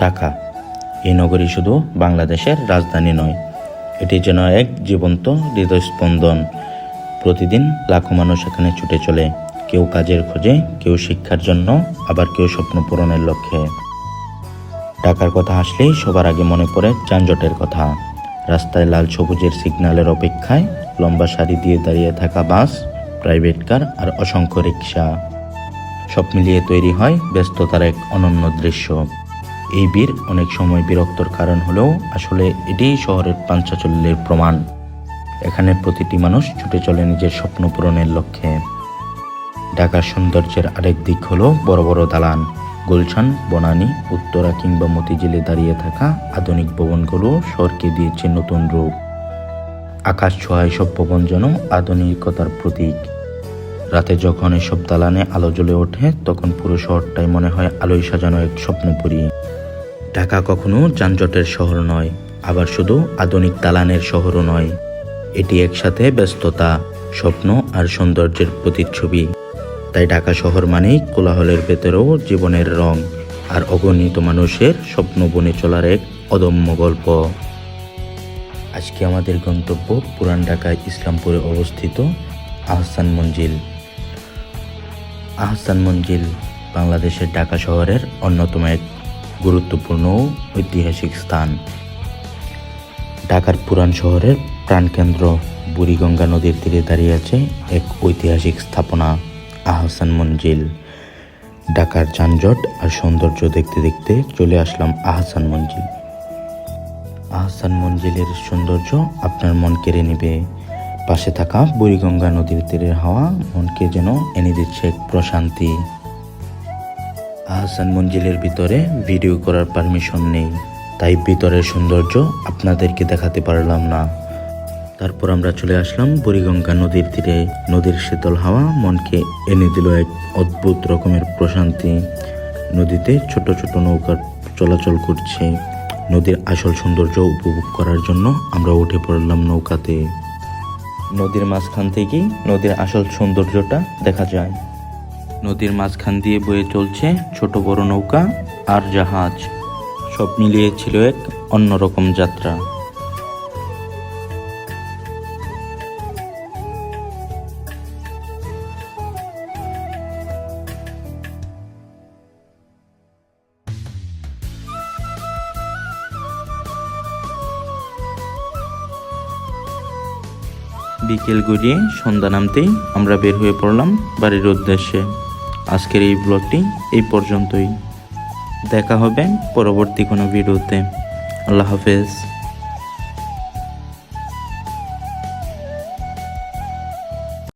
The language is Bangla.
ঢাকা। এই নগরী শুধু বাংলাদেশের রাজধানী নয় এটি যেন এক জীবন্ত হৃদয়স্পন্দন। প্রতিদিন লাখো মানুষ এখানে ছুটে চলে, কেউ কাজের খোঁজে, কেউ শিক্ষার জন্য, আবার কেউ স্বপ্ন পূরণের লক্ষ্যে। ঢাকার কথা আসলেই সবার আগে মনে পড়ে যানজটের কথা। রাস্তায় লাল সবুজের সিগন্যালের অপেক্ষায় লম্বা সারি দিয়ে দাঁড়িয়ে থাকা বাস, প্রাইভেট কার আর অসংখ্য রিক্সা সব মিলিয়ে তৈরি হয় ব্যস্ততার এক অনন্য দৃশ্য। এই বীর অনেক সময় বিরক্তর কারণ হলেও আসলে এটিই শহরের পাঞ্চাচল্যের প্রমাণ। এখানে প্রতিটি মানুষ ছুটে চলে নিজের স্বপ্ন পূরণের লক্ষ্যে। ঢাকার সৌন্দর্যের আরেক দিক হলো বড় বড় দালান। গুলশান, বনানী, উত্তরা কিংবা মতিঝিলে দাঁড়িয়ে থাকা আধুনিক ভবনগুলো শহরকে দিয়েছে নতুন রূপ। আকাশ ছোঁয়া এসব ভবন যেন আধুনিকতার প্রতীক। রাতে যখন এসব দালানে আলো জ্বলে ওঠে, তখন পুরো শহরটাই মনে হয় আলোয় সাজানো এক স্বপ্নপুরী। ঢাকা কখনো যানজটের শহর নয়, আবার শুধু আধুনিক দালানের শহরও নয়। এটি একসাথে ব্যস্ততা, স্বপ্ন আর সৌন্দর্যের প্রতিচ্ছবি। তাই ঢাকা শহর মানেই কোলাহলের ভেতরেও জীবনের রং আর অগণিত মানুষের স্বপ্ন বনে চলার এক অদম্য গল্প। আজকে আমাদের গন্তব্য পুরান ঢাকায় ইসলামপুরে অবস্থিত আহসান মঞ্জিল। আহসান মঞ্জিল বাংলাদেশের ঢাকা শহরের অন্যতম এক গুরুত্বপূর্ণ ঐতিহাসিক স্থান। ঢাকার পুরান শহরের প্রাণকেন্দ্র বুড়িগঙ্গা নদীর তীরে দাঁড়িয়ে আছে এক ঐতিহাসিক স্থাপনা, আহসান মঞ্জিল। ঢাকার যানজট আর সৌন্দর্য দেখতে দেখতে চলে আসলাম আহসান মঞ্জিল। আহসান মঞ্জিলের সৌন্দর্য আপনার মন কেড়ে নেবে। পাশে থাকা বুড়িগঙ্গা নদীর তীরের হাওয়া মনকে যেন এনে দিচ্ছে এক প্রশান্তি। আহসান মঞ্জিলের ভিতরে ভিডিও করার পারমিশন নেই। তাই ভিতরের সৌন্দর্য আপনাদেরকে দেখাতে পারলাম না। তারপর আমরা চলে আসলাম বুড়িগঙ্গা নদীর তীরে। নদীর শীতল হাওয়া মনকে এনে দিল এক অদ্ভুত রকমের প্রশান্তি। নদীতে ছোট ছোট নৌকা চলাচল করছে। নদীর আসল সৌন্দর্য উপভোগ করার জন্য আমরা উঠে পড়লাম নৌকাতে। নদীর মাঝখান থেকেই নদীর আসল সৌন্দর্যটা দেখা যায়। নদীর মাঝখান দিয়ে বয়ে চলছে ছোট বড় নৌকা আর জাহাজ। সব মিলিয়ে ছিল এক অন্যরকম যাত্রা। বিকেল গড়িয়ে সন্ধ্যা নামতেই আমরা বের হয়ে পড়লাম বাড়ির উদ্দেশ্যে। আজকের এই ব্লগটি এই পর্যন্তই। দেখা হবে পরবর্তী কোনো ভিডিওতে। আল্লাহ হাফেজ।